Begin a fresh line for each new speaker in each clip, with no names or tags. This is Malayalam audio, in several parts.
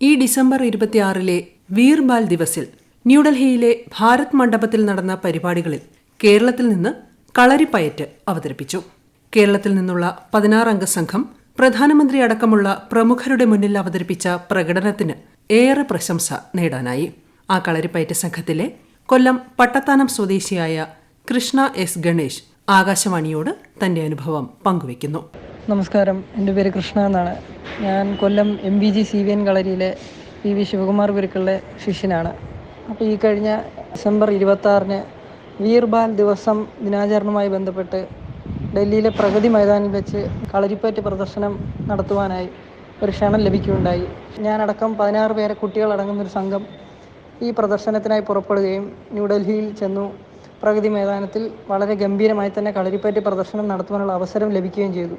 ഈ ഡിസംബർ ഇരുപത്തിയാറിലെ വീർബാൽ ദിവസിൽ ന്യൂഡൽഹിയിലെ ഭാരത് മണ്ഡപത്തിൽ നടന്ന പരിപാടികളിൽ കേരളത്തിൽ നിന്ന് കളരിപ്പയറ്റ് അവതരിപ്പിച്ചു. കേരളത്തിൽ നിന്നുള്ള പതിനാറംഗ സംഘം പ്രധാനമന്ത്രി അടക്കമുള്ള പ്രമുഖരുടെ മുന്നിൽ അവതരിപ്പിച്ച പ്രകടനത്തിന് ഏറെ പ്രശംസ നേടാനായി. ആ കളരിപ്പയറ്റ് സംഘത്തിലെ കൊല്ലം പട്ടത്താനം സ്വദേശിയായ കൃഷ്ണ എസ് ഗണേഷ് ആകാശവാണിയോട് തന്റെ അനുഭവം പങ്കുവയ്ക്കുന്നു
നമസ്കാരം. എന്റെ പേര് കൃഷ്ണ എന്നാണ്. ഞാൻ Kollam M B G C V N കളരിയിലെ P V Sivakumar ഗുരുക്കളുടെ ശിഷ്യനാണ്. അപ്പോൾ ഈ കഴിഞ്ഞ ഡിസംബർ ഇരുപത്താറിന് വീർബാൽ ദിവസം ദിനാചരണവുമായി ബന്ധപ്പെട്ട് ഡൽഹിയിലെ പ്രഗതി മൈതാനിൽ വെച്ച് കളരിപ്പയറ്റ് പ്രദർശനം നടത്തുവാനായി ഒരു ക്ഷണം ലഭിക്കുകയുണ്ടായി. ഞാനടക്കം പതിനാറ് പേരെ കുട്ടികളടങ്ങുന്നൊരു സംഘം ഈ പ്രദർശനത്തിനായി പുറപ്പെടുകയും ന്യൂഡൽഹിയിൽ ചെന്നു പ്രഗതി മൈതാനത്തിൽ വളരെ ഗംഭീരമായി തന്നെ കളരിപ്പയറ്റ് പ്രദർശനം നടത്തുവാനുള്ള അവസരം ലഭിക്കുകയും ചെയ്തു.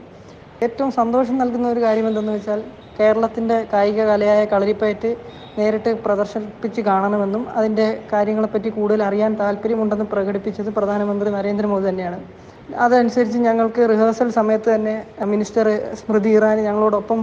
ഏറ്റവും സന്തോഷം നൽകുന്ന ഒരു കാര്യം എന്തെന്ന് വെച്ചാൽ കേരളത്തിന്റെ കായിക കലയായ കളരിപ്പയറ്റ് നേരിട്ട് പ്രദർശിപ്പിച്ച് കാണണമെന്നും അതിന്റെ കാര്യങ്ങളെപ്പറ്റി കൂടുതൽ അറിയാൻ താല്പര്യമുണ്ടെന്ന് പ്രകടിപ്പിച്ചത് പ്രധാനമന്ത്രി നരേന്ദ്രമോദി തന്നെയാണ്. അതനുസരിച്ച് ഞങ്ങൾക്ക് റിഹേഴ്സൽ സമയത്ത് തന്നെ മിനിസ്റ്റർ സ്മൃതി ഇറാനി ഞങ്ങളോടൊപ്പം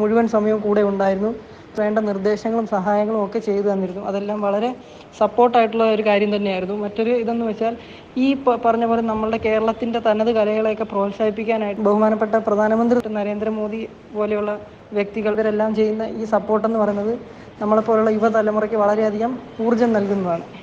മുഴുവൻ സമയവും കൂടെ ഉണ്ടായിരുന്നു. വേണ്ട നിർദ്ദേശങ്ങളും സഹായങ്ങളും ഒക്കെ ചെയ്തു തന്നിരുന്നു. അതെല്ലാം വളരെ സപ്പോർട്ടായിട്ടുള്ള ഒരു കാര്യം തന്നെയായിരുന്നു. മറ്റൊരു ഇതെന്ന് വെച്ചാൽ ഈ പറഞ്ഞ പോലെ നമ്മളുടെ കേരളത്തിന്റെ തനത് കലകളെയൊക്കെ പ്രോത്സാഹിപ്പിക്കാനായിട്ട് ബഹുമാനപ്പെട്ട പ്രധാനമന്ത്രി നരേന്ദ്രമോദി പോലെയുള്ള വ്യക്തികൾ ഇവരെല്ലാം ചെയ്യുന്ന ഈ സപ്പോർട്ട് എന്ന് പറയുന്നത് നമ്മളെപ്പോലുള്ള യുവതലമുറയ്ക്ക് വളരെയധികം ഊർജം നൽകുന്നതാണ്.